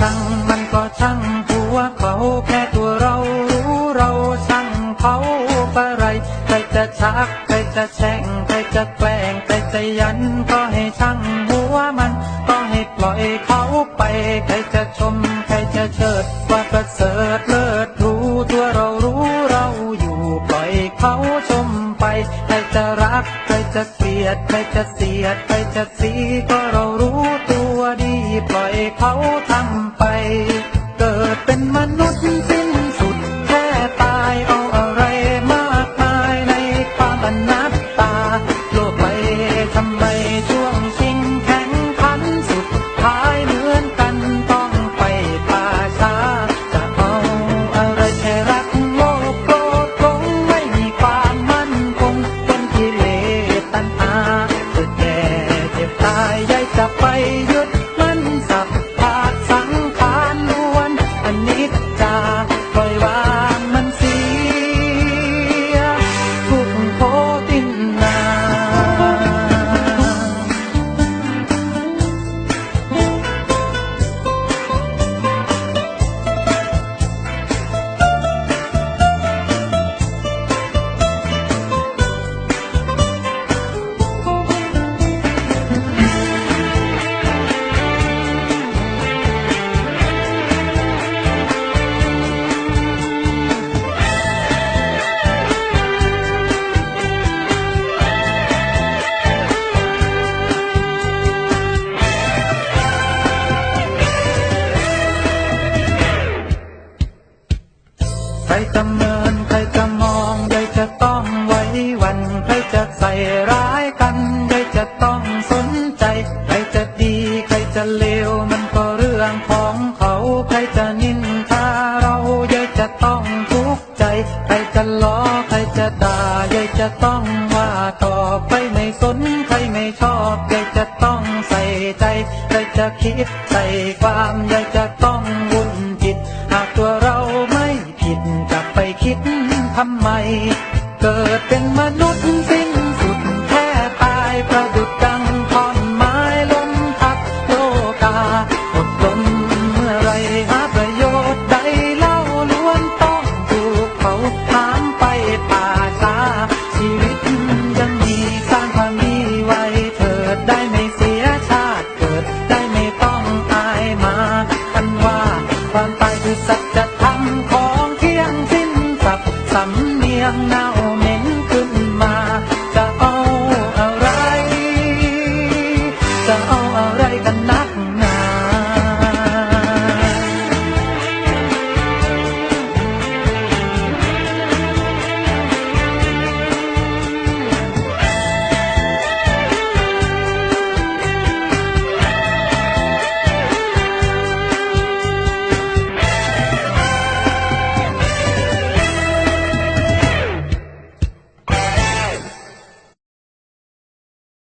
ช่างมันก็ช่างหัวเขาแค่ตัวเรารู้เราช่างเขาอะไรใครจะชักใครจะแช่งใครจะแกล้งใครจะยันก็ให้ช่างหัวมัน ก็ให้ปล่อยเขาไป ใครจะชมใครจะเชิดว่าประเสริฐเลิศรู้ตัวเรารู้เราอยู่ปล่อยเขาชมไปใครจะรักใครจะเกลียดใครจะเสียดใครจะสีก็เรารู้ ปล่อยเขาทำไป เกิดเป็นมนุษย์สิ้นสุดแค่ตายเอาอะไรมากมายในความอนัตตา โลกไปทำไมช่วงชิงแข่งขันสุดท้ายเหมือนกันต้องไปป่าช้าจะเอาอะไรแค่รักโลกโกรธคงไม่มีความมั่นคงเป็นกิเลสตัณหาเกิดแก่เจ็บตายยายจะไป ใครจะใส่ร้ายกันใครจะต้องสนใจ ใครจะดีใครจะเลวมันก็เรื่องของเขาใครจะนินทาเราใยจะต้องทุกข์ใจ ใครจะล้อใครจะด่าใยจะต้องว่าต่อไปไม่สนใครไม่ชอบใยจะต้องใส่ใจใครจะคิดใส่ความใยจะต้องวุ่นจิต หากตัวเราไม่ผิดจะไปคิดทำไม เกิดเป็นมนุษย์สิ ประดุดดังท่อนไม้ล้มทับโลกาอดทนเมื่อไรหาประโยชน์ใดเล่าล้วนต้องถูกเขาถามไปป่าช้าชีวิตยังมีสร้างความดีไว้เถิดได้ไม่เสียชาติเกิดได้ไม่ต้องอายมาคันว่าความตายคือสัจธรรมของเที่ยงสิ้นสับสำเนียงนาว Và 暗来干